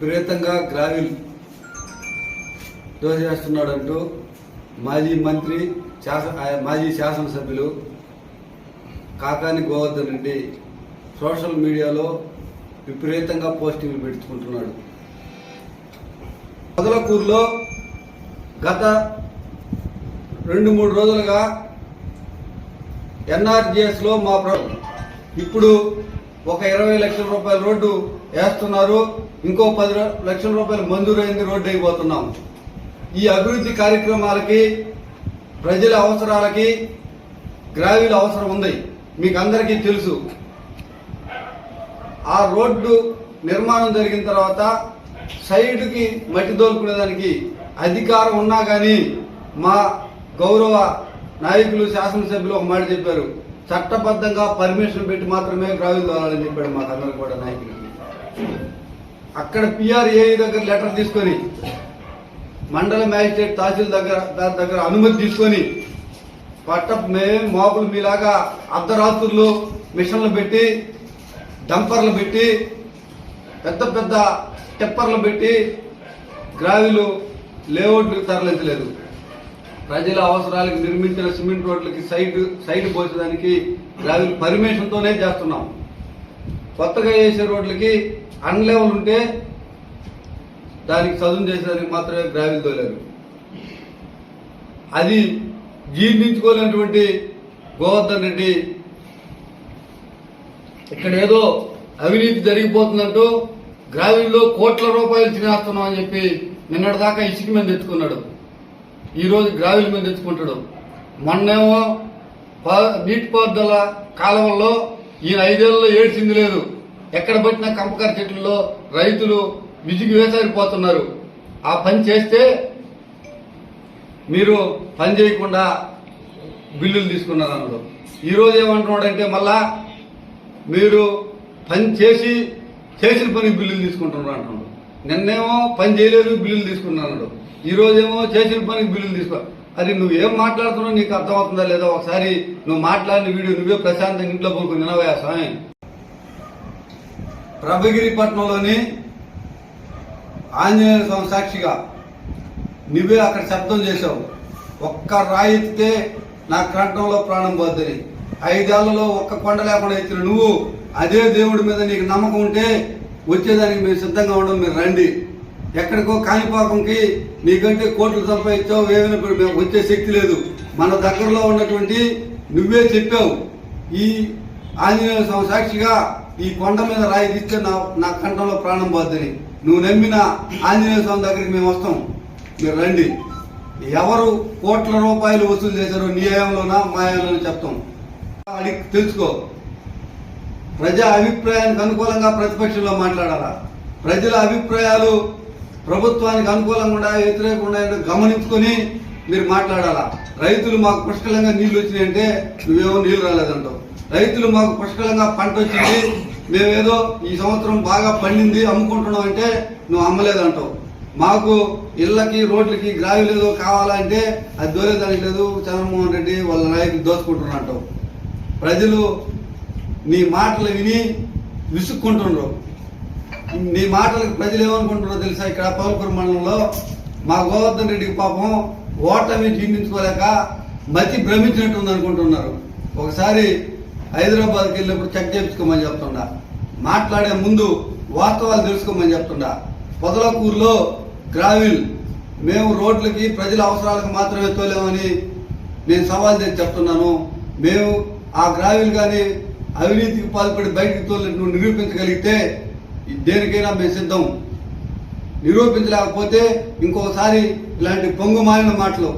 విపరీతంగా గ్రావిల్ దోచేస్తున్నాడంటూ మాజీ మంత్రి శాసన మాజీ శాసనసభ్యులు కాకాని గోవర్ధన్ రెడ్డి సోషల్ మీడియాలో విపరీతంగా పోస్టింగ్లు పెట్టుకుంటున్నాడు. మొదలకూరులో గత రెండు మూడు రోజులుగా ఎన్ఆర్జిఎస్లో మా ప్ర ఇప్పుడు ఒక ఇరవై లక్షల రూపాయల రోడ్డు వేస్తున్నారు. ఇంకో పది లక్షల రూపాయలు మంజూరైంది రోడ్డు అయిపోతున్నాం. ఈ అభివృద్ధి కార్యక్రమాలకి ప్రజల అవసరాలకి గ్రావీల అవసరం ఉంది. మీకు అందరికీ తెలుసు. ఆ రోడ్డు నిర్మాణం జరిగిన తర్వాత సైడ్కి మట్టి దోలుకునేదానికి అధికారం ఉన్నా కానీ మా గౌరవ నాయకులు శాసనసభ్యులు ఒక మాట చెప్పారు. చట్టబద్ధంగా పర్మిషన్ పెట్టి మాత్రమే గ్రావీలు దోలాలని చెప్పాడు మాకు కూడా నాయకులకి. అక్కడ పిఆర్ఏ దగ్గర లెటర్ తీసుకొని మండల మ్యాజిస్ట్రేట్ తహసీల్ దగ్గర దాని దగ్గర అనుమతి తీసుకొని పట్ట మేము మోపులు మీలాగా అర్ధరాత్రులు మిషన్లు పెట్టి డంపర్లు పెట్టి పెద్ద పెద్ద టెప్పర్లు పెట్టి గ్రావిలు లేఅవుట్లకు తరలించలేదు. ప్రజల అవసరాలకు నిర్మించిన సిమెంట్ రోడ్లకి సైడ్ సైడ్ పోసేదానికి గ్రావిల్ పర్మిషన్తోనే చేస్తున్నాం. కొత్తగా వేసే రోడ్లకి అన్లెవెల్ ఉంటే దానికి చదువు చేసేదానికి మాత్రమే గ్రావిల్ తోలేరు. అది జీర్ణించుకోలేనటువంటి గోవర్ధన్ రెడ్డి ఇక్కడ ఏదో అవినీతి జరిగిపోతుందంటూ గ్రావిల్లో కోట్ల రూపాయలు తినేస్తున్నాం అని చెప్పి నిన్నటిదాకా ఇసుక మీద తెచ్చుకున్నాడు ఈరోజు గ్రావిల్ మీద తెచ్చుకుంటాడు మొన్నేమో ప- నీటిపారుదల కాలువల్లో ఈయన ఐదేళ్ళలో ఏడ్చింది లేదు. ఎక్కడ పట్టిన కంపకార చెట్లలో రైతులు విసిగి వేసారిపోతున్నారు. ఆ పని చేస్తే మీరు పని చేయకుండా బిల్లులు తీసుకున్నారు అన్నాడు ఈరోజు ఏమంటున్నాడంటే మళ్ళా మీరు పని చేసి చేసిన పని బిల్లులు తీసుకుంటున్నారు అంటున్నాడు. నిన్నేమో పని చేయలేదు బిల్లులు తీసుకున్నాడు ఈ రోజేమో చేసిన పనికి బిల్లులు తీసుకో అది నువ్వు ఏం మాట్లాడుతున్నావు నీకు అర్థమవుతుందా లేదా ఒకసారి నువ్వు మాట్లాడిన వీడియో నువ్వే ప్రశాంతంగా ఇంట్లో పోనుకుని వినవయా స్వామి. ప్రభగిరిపట్నంలోని ఆంజనేయ స్వామి సాక్షిగా నువ్వే అక్కడ శబ్దం చేశావు. ఒక్క రాయి ఎత్తితే నా కంఠంలో ప్రాణం పోద్దని. ఐదేళ్ళలో ఒక్క కొండ లేకుండా ఎత్తిన నువ్వు అదే దేవుడి మీద నీకు నమ్మకం ఉంటే వచ్చేదానికి మేము సిద్ధంగా ఉండడం మీరు రండి. ఎక్కడికో కాణిపాకంకి నీకంటే కోట్లు సంపాదించావు ఏమైనా మేము వచ్చే శక్తి లేదు. మన దగ్గరలో ఉన్నటువంటి నువ్వే చెప్పావు. ఈ ఆంజనేయ స్వామి సాక్షిగా ఈ కొండ మీద రాయి తీస్తే నా నా కంఠంలో ప్రాణం పోద్దని. నువ్వు నమ్మిన ఆంజనేయ స్వామి దగ్గరికి మేము వస్తాం. మీరు రండి. ఎవరు కోట్ల రూపాయలు వసూలు చేశారో నీ హయాంలోనా మా హయాంలోనా చెప్తాం. అడిగి తెలుసుకో. ప్రజా అభిప్రాయానికి అనుకూలంగా ప్రతిపక్షంలో మాట్లాడాలా? ప్రజల అభిప్రాయాలు ప్రభుత్వానికి అనుకూలంగా ఉండా వ్యతిరేకంగా గమనించుకొని మీరు మాట్లాడాలా? రైతులు మాకు పుష్కలంగా నీళ్ళు వచ్చినాయంటే నువ్వేమో నీళ్ళు రాలేదంటావు. రైతులు మాకు పుష్కలంగా పంట వచ్చింది మేమేదో ఈ సంవత్సరం బాగా పండింది అమ్ముకుంటున్నాం అంటే నువ్వు అమ్మలేదంటావు. మాకు ఇళ్ళకి రోడ్లకి గ్రావిలు ఏదో కావాలంటే అది దొరేదానికి లేదు చంద్రమోహన్ రెడ్డి వాళ్ళ నాయకులు దోచుకుంటున్నా ప్రజలు నీ మాటలు విని విసుక్కుంటున్నారు. మీ మాటలకు ప్రజలు ఏమనుకుంటున్నారో తెలుసా? ఇక్కడ పౌలపురం మండలంలో మా గోవర్ధన్ రెడ్డికి పాపం ఓటమి జీర్ణించుకోలేక మతి భ్రమించినట్టు ఉంది అనుకుంటున్నారు. ఒకసారి హైదరాబాద్కి వెళ్ళినప్పుడు చెక్ చేయించుకోమని చెప్తుండా. మాట్లాడే ముందు వాస్తవాలు తెలుసుకోమని చెప్తుండా. పొదలకూరులో గ్రావిల్ మేము రోడ్లకి ప్రజల అవసరాలకు మాత్రమే తోలేమని నేను సవాల్ చేసి చెప్తున్నాను. మేము ఆ గ్రావిల్ కానీ అవినీతికి పాల్పడి బయటకు తోలినట్టు నిరూపించగలిగితే దేనికైనా మేము సిద్ధం. నిరూపించలేకపోతే ఇంకోసారి ఇలాంటి పొంగు మాలిన మాటలు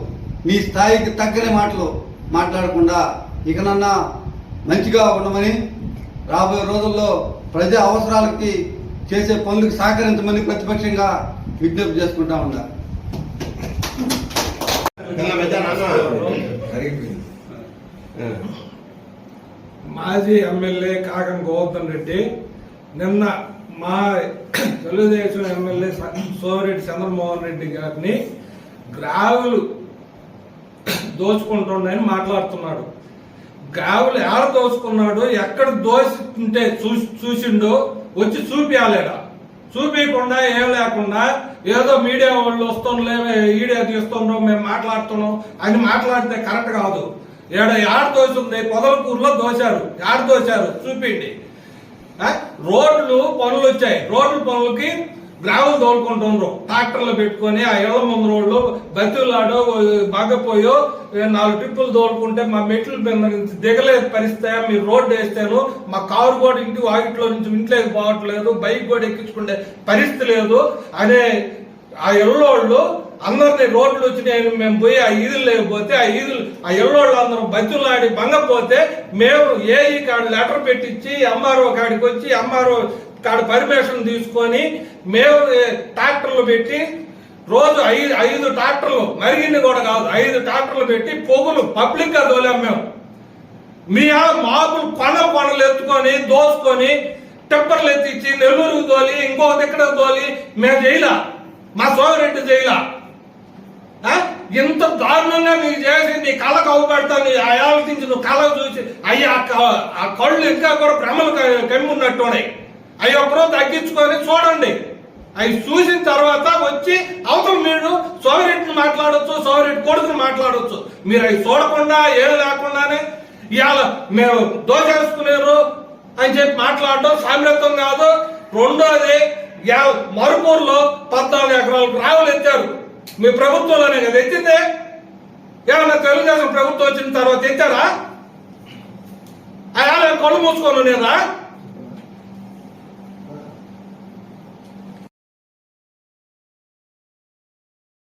మీ స్థాయికి తగ్గని మాటలు మాట్లాడకుండా ఇకనన్నా మంచిగా ఉండమని రాబోయే రోజుల్లో ప్రజా అవసరాలకి చేసే పనులకు సహకరించమని ప్రతిపక్షంగా విజ్ఞప్తి చేసుకుంటా ఉన్నా. మాజీ ఎమ్మెల్యే కాకం గోవర్ధన్ రెడ్డి నిన్న మా తెలుగుదేశం ఎమ్మెల్యే సోమిరెడ్డి చంద్రమోహన్ రెడ్డి గారిని గ్రావులు దోచుకుంటుండని మాట్లాడుతున్నాడు. గ్రావులు ఎవరు దోచుకున్నాడు ఎక్కడ దోచుకుంటే చూ చూసిండో వచ్చి చూపియాలేడా చూపించకుండా ఏం లేకుండా ఏదో మీడియా వాళ్ళు వస్తుండలే ఈడియా తీస్తుండ్రో మేము మాట్లాడుతున్నాం. అని మాట్లాడితే కరెక్ట్ కాదు. ఏడ యాడ దోచుంది? పొదలకూరులో దోశారు. యాడ దోశారు? చూపిండి రోడ్లు పనులు వచ్చాయి. రోడ్లు పనులకి గ్రావెల్ తోలుకుంటుండ్రు. ట్రాక్టర్లు పెట్టుకొని ఆ ఇళ్ళ ముందు రోడ్లు బతులాడో బాగపోయో నాలుగు ట్రిప్పులు తోలుకుంటే మా మెట్లు మీద నుంచి దిగలేదు పరిస్థితి మీరు రోడ్డు వేస్తాను మా కారు కూడా ఇంటి వాకిట్లో నుంచి ఇంట్లోకి పోవట్లేదు బైక్ కూడా ఎక్కించుకుంటే పరిస్థితి లేదు. అనే ఆ ఎల్లోళ్ళు అందరినీ రోడ్లు వచ్చినాయని మేము పోయి ఆ ఈదులు లేకపోతే ఆ ఈదులు ఆ ఎల్లోళ్ళు అందరూ బతులాడి భంగపోతే మేము ఏఈ కాడ లెటర్ పెట్టించి ఎంఆర్ఓ కాడికి వచ్చి ఎంఆర్ఓ కాడ పర్మిషన్ తీసుకొని మేము ట్రాక్టర్లు పెట్టి రోజు ఐదు ఐదు ట్రాక్టర్లు మరిగింది కూడా కాదు ఐదు ట్రాక్టర్లు పెట్టి పొగులు పబ్లిక్గా తోలాం మేము. మీ ఆ మాపులు పనులు ఎత్తుకొని దోసుకొని టెప్పర్లు ఎత్తిచ్చి నెల్లూరుకు తోలి ఇంకో దగ్గర తోలి మేము చేయలా మా సోదరెడ్డి చేయలా ఇంత దారుణంగా నీకు చేసి నీ కళ్ళకు అవ్వబడతాను నీ ఆలోచించి నువ్వు కళ్ళకు చూసి అయ్యి ఆ క- ఆ కళ్ళు ఇంకా కూడా భ్రమలు క- ఉన్నట్టు ఉన్నాయి అవి ఒకరోజు తగ్గించుకొని చూడండి. అవి చూసిన తర్వాత వచ్చి అవతల మీరు సోదరెడ్డిని మాట్లాడొచ్చు సోమరెడ్డి కొడుకుని మాట్లాడొచ్చు. మీరు అవి చూడకుండా ఏం లేకుండానే ఇవాళ మేము దోచేసుకునేరు అని చెప్పి మాట్లాడడం సామ్యత్వం కాదు. రెండోది యా- పద్నాలుగు ఎకరాలు రావులు ఎత్తారు. మీ ప్రభుత్వంలోనే కదా ఎత్తిందే? ఏమన్నా తెలుగుదేశం ప్రభుత్వం వచ్చిన తర్వాత ఎత్తారా? ఆ కళ్ళు మూసుకొని నేనా?